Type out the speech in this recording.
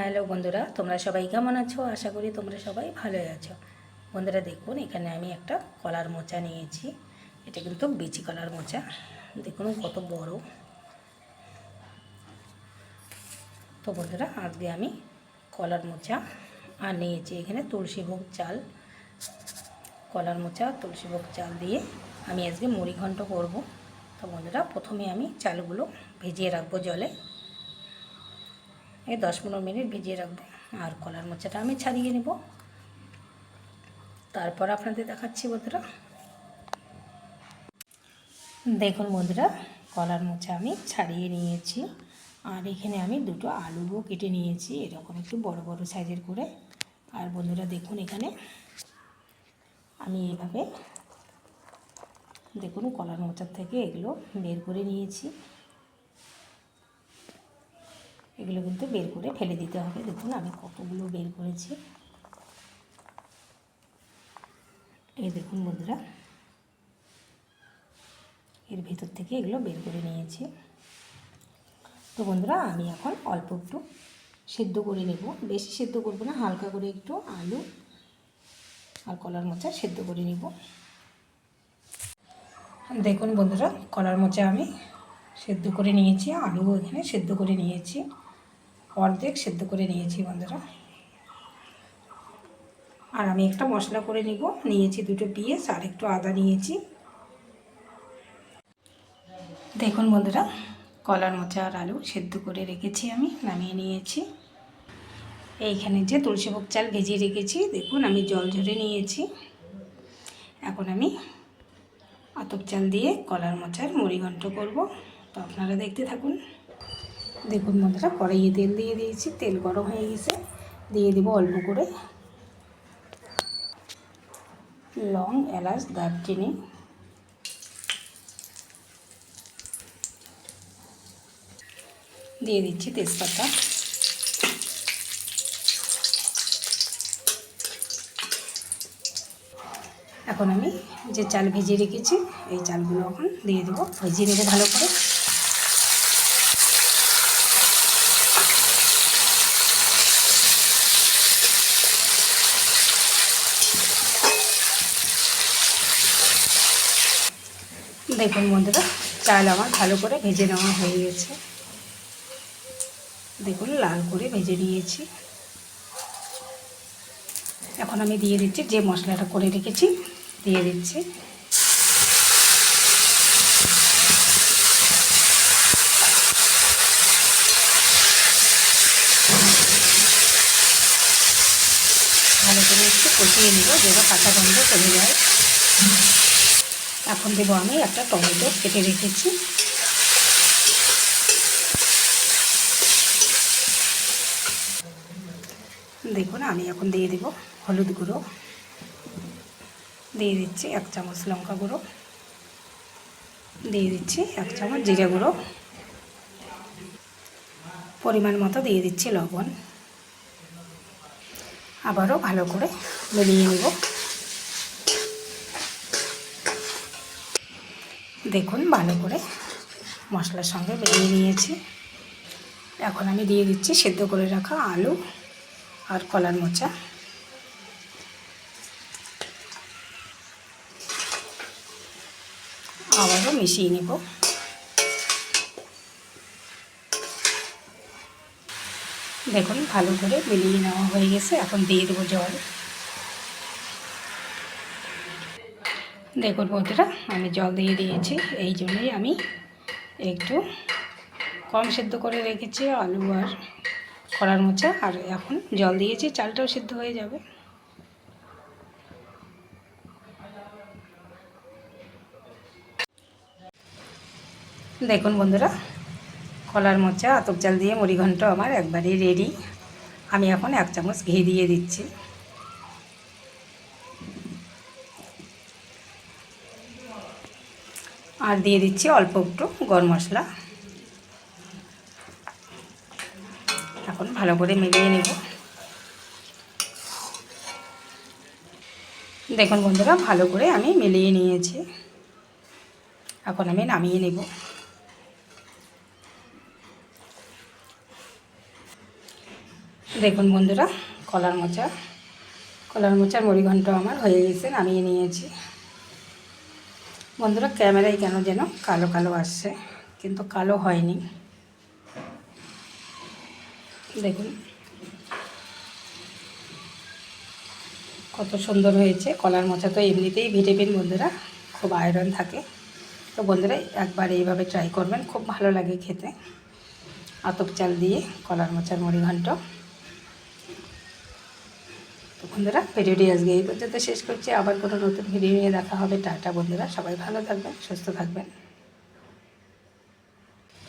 Hello বন্ধুরা, তোমরা সবাই কেমন আছো? আশা করি তোমরা সবাই ভালোই আছো। বন্ধুরা দেখুন, এখানে আমি একটা কলার মোচা নিয়েছি। এটা কিন্তু বিচি কলার মোচা। দেখুন, কত বড়। তো বন্ধুরা, আজকে আমি কলার মোচা আর নিয়েছি। এখানে তুলসী ভোগ চাল, কলার মোচা তুলসী ভোগ চাল দিয়ে আমি আজকে মুড়ি ঘন্ট করব। তো বন্ধুরা, প্রথমে আমি চালগুলো ভিজিয়ে রাখব জলে। এই দশ পনেরো মিনিট ভিজিয়ে রাখব। আর কলার মোচাটা আমি ছাড়িয়ে নেব। তারপর আপনাদের দেখাচ্ছি বন্ধুরা। দেখুন বন্ধুরা, কলার মোচা আমি ছাড়িয়ে নিয়েছি। আর এখানে আমি দুটো আলুও কেটে নিয়েছি, এরকম একটু বড় বড় সাইজের করে। আর বন্ধুরা দেখুন এখানে আমি এভাবে, দেখুন কলার মোচার থেকে এগুলো বের করে নিয়েছি। এগুলো কিন্তু বের করে ফেলে দিতে হবে। দেখুন আমি কতগুলো বের করেছি। এই দেখুন বন্ধুরা, এর ভেতর থেকে এগুলো বের করে নিয়েছি। তো বন্ধুরা, আমি এখন অল্প একটু সেদ্ধ করে নেব। বেশি সেদ্ধ করব না, হালকা করে একটু আলু আর কলার মোচা সেদ্ধ করে নিব। দেখুন বন্ধুরা, কলার মোচা আমি সেদ্ধ করে নিয়েছি, আলুও এখানে সেদ্ধ করে নিয়েছি। অর্ধেক সেদ্ধ করে নিয়েছি বন্ধুরা। আর আমি একটা মশলা করে নিব। নিয়েছি দুটো পিঁয়াজ আর একটু আদা নিয়েছি। দেখুন বন্ধুরা, কলার মোচা আর আলু সেদ্ধ করে রেখেছি আমি, নামিয়ে নিয়েছি। এইখানে যে তুলসীভোগ চাল ভেজিয়ে রেখেছি, দেখুন আমি জল ঝরে নিয়েছি। এখন আমি আতপ চাল দিয়ে কলার মোচার মুড়ি ঘন্ট করব। তো আপনারা দেখতে থাকুন। দেখুন বন্ধুরা কড়াইয়ে তেল দিয়ে দিয়েছি, তেল গরম হয়ে গেছে। দিয়ে দেবো অল্প করে লং এলাচ দারচিনি। দিয়ে দিচ্ছি তেজপাতা। এখন আমি যে চাল ভেজে রেখেছি, এই চালগুলো এখন দিয়ে দেবো, ভেজিয়ে নেব ভালো করে দেখুন বন্ধুরা, চাল আমার ভালো করে ভেজে নেওয়া হয়ে গেছে। দেখুন, লাল করে ভেজে নিয়েছি। এখন আমি দিয়ে দিচ্ছি, যে মশলাটা করে রেখেছি, দিয়ে দিচ্ছি। ভালো করে একটু কষিয়ে নেব, যেন কাঁচা গন্ধ চলে যায়। এখন দেবো আমি একটা টমেটো কেটে রেখেছি। দেখুন, আমি এখন দিয়ে দেব হলুদ গুঁড়ো। দিয়ে দিচ্ছি এক চামচ লঙ্কা গুঁড়ো। দিয়ে দিচ্ছি এক চামচ জিরে গুঁড়ো। পরিমাণ মতো দিয়ে দিচ্ছি লবণ। আবারও ভালো করে মিলিয়ে নেব। দেখুন ভালো করে মশলার সঙ্গে বেরিয়ে নিয়েছি। এখন আমি দিয়ে দিচ্ছি সেদ্ধ করে রাখা আলু আর কলার মোচা আবারও মিশিয়ে নেব। দেখুন ভালো করে মিলিয়ে নেওয়া হয়ে গেছে। এখন দিয়ে দেবো জল। দেখুন বন্ধুরা, আমি জল দিয়ে দিয়েছি। এই জন্যই আমি একটু কম সেদ্ধ করে রেখেছি, আলু আর কলার মোচা। আর এখন জল দিয়েছি, চালটাও সেদ্ধ হয়ে যাবে। দেখুন বন্ধুরা, কলার মোচা, আতপ চাল দিয়ে মুড়ি ঘন্ট আমার একবারেই রেডি। আমি এখন এক চামচ ঘি দিয়ে দিচ্ছি। আর দিয়ে দিচ্ছি অল্প একটু গরম মশলা। এখন ভালো করে মিলিয়ে নেব। দেখুন বন্ধুরা, ভালো করে আমি মিলিয়ে নিয়েছি। এখন আমি নামিয়ে নেব। দেখুন বন্ধুরা, কলার মোচা। কলার মোচার মুড়িঘণ্ট আমার হয়ে গেছে, নামিয়ে নিয়েছি। বন্ধুরা, ক্যামেরায় কেন যেন কালো কালো আসছে, কিন্তু কালো হয়নি। দেখুন, কত সুন্দর হয়েছে। কলার মোচা তো এমনিতেই ভিটামিন, বন্ধুরা, খুব আয়রন থাকে। তো বন্ধুরা, একবার এইভাবে ট্রাই করবেন, খুব ভালো লাগে খেতে। আতপ চাল দিয়ে কলার মোচার মুড়ি ঘন্ট বন্ধুরা ভিডিওটি আজকে এই পর্যন্ত শেষ করছি। আবার কোনো নতুন ভিডিও নিয়ে দেখা হবে। টাটা বন্ধুরা, সবাই ভালো থাকবেন, সুস্থ থাকবেন।